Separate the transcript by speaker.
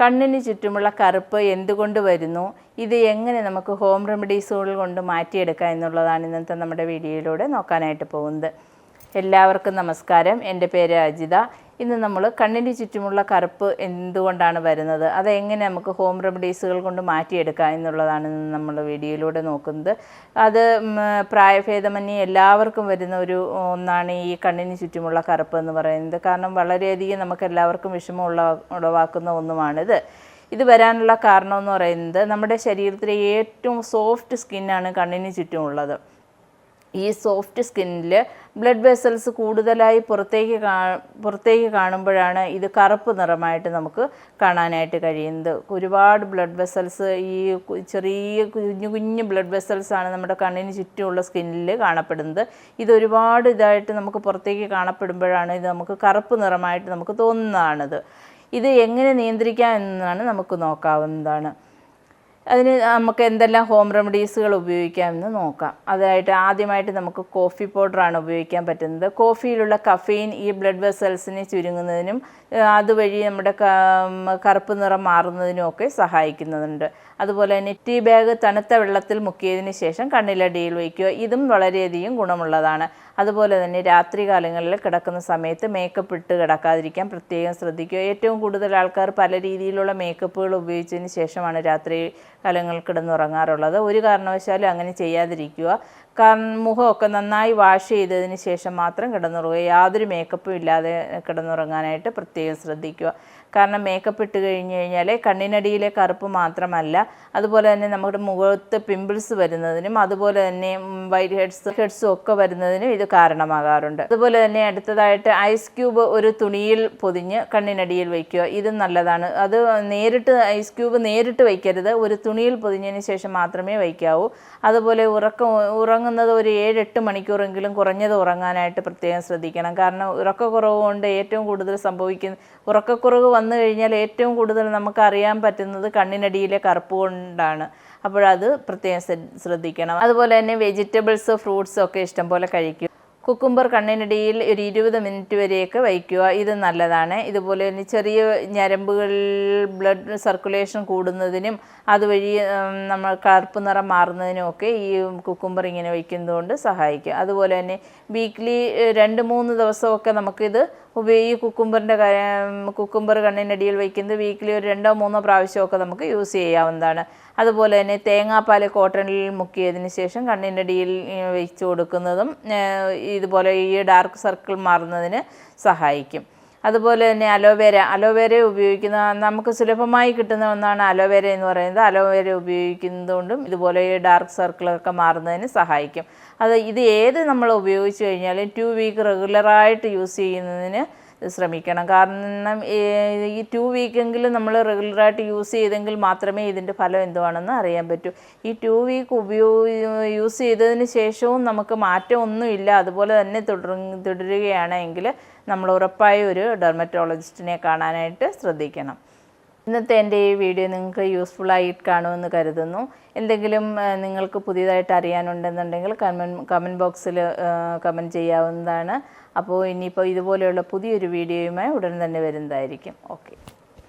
Speaker 1: കണ്ണിന് ചുറ്റുമുള്ള കറുപ്പ് എന്തുകൊണ്ട് വരുന്നു? ഇത് എങ്ങനെ നമുക്ക് ഹോം റെമഡീസുകൾ കൊണ്ട് മാറ്റിയെടുക്കാം എന്നുള്ളതാണ് ഇന്നത്തെ നമ്മുടെ വീഡിയോയിലൂടെ നോക്കാനായിട്ട് പോകുന്നത്. എല്ലാവർക്കും നമസ്കാരം. എന്റെ പേര് അജിത. ഇന്ന് നമ്മൾ കണ്ണിന് ചുറ്റുമുള്ള കറുപ്പ് എന്തുകൊണ്ടാണ് വരുന്നത്? അതെങ്ങനെ നമുക്ക് ഹോം റെമഡീസുകൾ കൊണ്ട് മാറ്റിയെടുക്കാം എന്നുള്ളതാണ് നമ്മൾ വീഡിയോയിലൂടെ നോക്കുന്നത്. അത് പ്രായഭേദമന്യേ എല്ലാവർക്കും വരുന്ന ഒരു ഒന്നാണ് ഈ കണ്ണിന് ചുറ്റുമുള്ള കറുപ്പ് എന്ന് പറയുന്നത്. കാരണം വളരെയധികം നമുക്ക് എല്ലാവർക്കും വിഷമമുള്ള ഉളവാക്കുന്ന ഒന്നുമാണിത്. ഇത് വരാനുള്ള കാരണം എന്ന് പറയുന്നത് നമ്മുടെ ശരീരത്തിലെ ഏറ്റവും സോഫ്റ്റ് സ്കിന്നാണ് കണ്ണിന് ചുറ്റുമുള്ളത്. ഈ സോഫ്റ്റ് സ്കിന്നിൽ ബ്ലഡ് വെസൽസ് കൂടുതലായി പുറത്തേക്ക് കാ പുറത്തേക്ക് കാണുമ്പോഴാണ് ഇത് കറുപ്പ് നിറമായിട്ട് നമുക്ക് കാണാനായിട്ട് കഴിയുന്നത്. ഒരുപാട് ബ്ലഡ് വെസൽസ് ഈ ചെറിയ കുഞ്ഞു കുഞ്ഞു ബ്ലഡ് വെസൽസാണ് നമ്മുടെ കണ്ണിന് ചുറ്റുമുള്ള സ്കിന്നിൽ കാണപ്പെടുന്നത്. ഇത് ഒരുപാട് ഇതായിട്ട് നമുക്ക് പുറത്തേക്ക് കാണപ്പെടുമ്പോഴാണ് ഇത് നമുക്ക് കറുപ്പ് നിറമായിട്ട് നമുക്ക് തോന്നുന്നതാണിത്. ഇത് എങ്ങനെ നിയന്ത്രിക്കാം എന്നാണ് നമുക്ക് നോക്കാവുന്നതാണ്. അതിന് നമുക്ക് എന്തെല്ലാം ഹോം റെമഡീസുകൾ ഉപയോഗിക്കാമെന്ന് നോക്കാം. അതായിട്ട് ആദ്യമായിട്ട് നമുക്ക് കോഫി പൗഡറാണ് ഉപയോഗിക്കാൻ പറ്റുന്നത്. കോഫിയിലുള്ള കഫീൻ ഈ ബ്ലഡ് വെസൽസിനെ ചുരുങ്ങുന്നതിനും അതുവഴി നമ്മുടെ കറുപ്പ് നിറം മാറുന്നതിനും ഒക്കെ സഹായിക്കുന്നുണ്ട്. അതുപോലെ തന്നെ ടീ ബാഗ് തണുത്ത വെള്ളത്തിൽ മുക്കിയതിന് ശേഷം കണ്ണിലടിയിൽ വയ്ക്കുക. ഇതും വളരെയധികം ഗുണമുള്ളതാണ്. അതുപോലെ തന്നെ രാത്രി കാലങ്ങളിൽ കിടക്കുന്ന സമയത്ത് മേക്കപ്പ് ഇട്ട് കിടക്കാതിരിക്കാൻ പ്രത്യേകം ശ്രദ്ധിക്കുക. ഏറ്റവും കൂടുതൽ ആൾക്കാർ പല രീതിയിലുള്ള മേക്കപ്പുകൾ ഉപയോഗിച്ചതിന് ശേഷമാണ് രാത്രി കാലങ്ങളിൽ കിടന്നുറങ്ങാറുള്ളത്. ഒരു കാരണവശാലും അങ്ങനെ ചെയ്യാതിരിക്കുക. കാരണം മുഖമൊക്കെ നന്നായി വാഷ് ചെയ്തതിന് ശേഷം മാത്രം കിടന്നുറങ്ങുക. യാതൊരു മേക്കപ്പും ഇല്ലാതെ കിടന്നുറങ്ങാനായിട്ട് പ്രത്യേകം ശ്രദ്ധിക്കുക. കാരണം മേക്കപ്പ് ഇട്ട് കഴിഞ്ഞ് കഴിഞ്ഞാൽ കണ്ണിനടിയിലെ കറുപ്പ് മാത്രമല്ല അതുപോലെ തന്നെ നമ്മുടെ മുഖത്ത് പിമ്പിൾസ് വരുന്നതിനും അതുപോലെ തന്നെ വൈറ്റ് ഹെഡ്സ് ഹെഡ്സും ഒക്കെ വരുന്നതിനും ഇത് കാരണമാകാറുണ്ട്. അതുപോലെ തന്നെ അടുത്തതായിട്ട് ഐസ് ക്യൂബ് ഒരു തുണിയിൽ പൊതിഞ്ഞ് കണ്ണിനടിയിൽ വയ്ക്കുക ഇതും നല്ലതാണ്. അത് നേരിട്ട് ഐസ് ക്യൂബ് നേരിട്ട് വയ്ക്കരുത് ഒരു തുണിയിൽ പൊതിഞ്ഞതിന് ശേഷം മാത്രമേ വയ്ക്കാവൂ. അതുപോലെ ഉറക്കം ഉറങ്ങുന്നത് ഒരു ഏഴെട്ട് മണിക്കൂറെങ്കിലും കുറഞ്ഞത് ഉറങ്ങാനായിട്ട് പ്രത്യേകം ശ്രദ്ധിക്കണം. കാരണം ഉറക്കക്കുറവ് കൊണ്ട് ഏറ്റവും കൂടുതൽ സംഭവിക്കുന്ന ഉറക്കക്കുറവ് വന്നു കഴിഞ്ഞാൽ ഏറ്റവും കൂടുതൽ നമുക്ക് അറിയാൻ പറ്റുന്നത് കണ്ണിനടിയിലെ കറുപ്പ് കൊണ്ടാണ്. അപ്പോഴത് പ്രത്യേകം ശ്രദ്ധ- ശ്രദ്ധിക്കണം. അതുപോലെ തന്നെ വെജിറ്റബിൾസ് ഫ്രൂട്ട്സ് ഒക്കെ ഇഷ്ടംപോലെ കഴിക്കുക കുക്കുംബർ കണ്ണിനടിയിൽ ഒരു ഇരുപത് മിനിറ്റ് വരെയൊക്കെ വയ്ക്കുക. ഇത് നല്ലതാണ്. ഇതുപോലെ തന്നെ ചെറിയ ഞരമ്പുകളിൽ ബ്ലഡ് സർക്കുലേഷൻ കൂടുന്നതിനും അതുവഴി നമ്മൾ കറുപ്പ് നിറം മാറുന്നതിനും ഒക്കെ ഈ കുക്കുംബർ ഇങ്ങനെ വയ്ക്കുന്നതുകൊണ്ട് സഹായിക്കും. അതുപോലെ തന്നെ വീക്ക്ലി രണ്ട് മൂന്ന് ദിവസമൊക്കെ നമുക്കിത് ഉപയോഗി കുക്കുംബറിന്റെ കുക്കുംബർ കണ്ണിനടിയിൽ വയ്ക്കുന്നത് വീക്കിലി ഒരു രണ്ടോ മൂന്നോ പ്രാവശ്യമൊക്കെ നമുക്ക് യൂസ് ചെയ്യാവുന്നതാണ്. അതുപോലെ തന്നെ തേങ്ങാപ്പാൽ കോട്ടണിൽ മുക്കിയതിന് ശേഷം കണ്ണിന്റെ അടിയിൽ വെച്ച് കൊടുക്കുന്നതും ഇതുപോലെ ഈ ഡാർക്ക് സർക്കിൾ മാറുന്നതിന് സഹായിക്കും. അതുപോലെ തന്നെ അലോവേര അലോവേര ഉപയോഗിക്കുന്ന നമുക്ക് സുലഭമായി കിട്ടുന്ന ഒന്നാണ് അലോവേര എന്ന് പറയുന്നത്. അലോവേര ഉപയോഗിക്കുന്നതുകൊണ്ടും ഇതുപോലെ ഡാർക്ക് സർക്കിളൊക്കെ മാറുന്നതിന് സഹായിക്കും. അത് ഇത് ഏത് നമ്മൾ ഉപയോഗിച്ച് കഴിഞ്ഞാലും ടു വീക്ക് റെഗുലറായിട്ട് യൂസ് ചെയ്യുന്നതിന് ശ്രമിക്കണം. കാരണം ഈ ടു വീക്കെങ്കിലും നമ്മൾ റെഗുലറായിട്ട് യൂസ് ചെയ്തെങ്കിൽ മാത്രമേ ഇതിന്റെ ഫലം എന്തുവാണെന്ന് അറിയാൻ പറ്റൂ. ഈ ടു വീക്ക് ഉപയോഗ യൂസ് ചെയ്തതിന് ശേഷവും നമുക്ക് മാറ്റമൊന്നുമില്ല അതുപോലെ തന്നെ തുടർ തുടരുകയാണെങ്കിൽ നമ്മൾ ഉറപ്പായി ഒരു ഡെർമറ്റോളജിസ്റ്റിനെ കാണാനായിട്ട് ശ്രദ്ധിക്കണം. ഇന്നത്തെ എന്റെ ഈ വീഡിയോ നിങ്ങൾക്ക് യൂസ്ഫുൾ ആയിട്ട് കാണുമെന്ന് കരുതുന്നു. എന്തെങ്കിലും നിങ്ങൾക്ക് പുതിയതായിട്ട് അറിയാനുണ്ടെന്നുണ്ടെങ്കിൽ കമൻ കമന്റ് ബോക്സിൽ കമന്റ് ചെയ്യാവുന്നതാണ്. അപ്പോൾ ഇനിയിപ്പോൾ ഇതുപോലെയുള്ള പുതിയൊരു വീഡിയോയുമായി ഉടൻ തന്നെ വരുന്നതായിരിക്കും. ഓക്കെ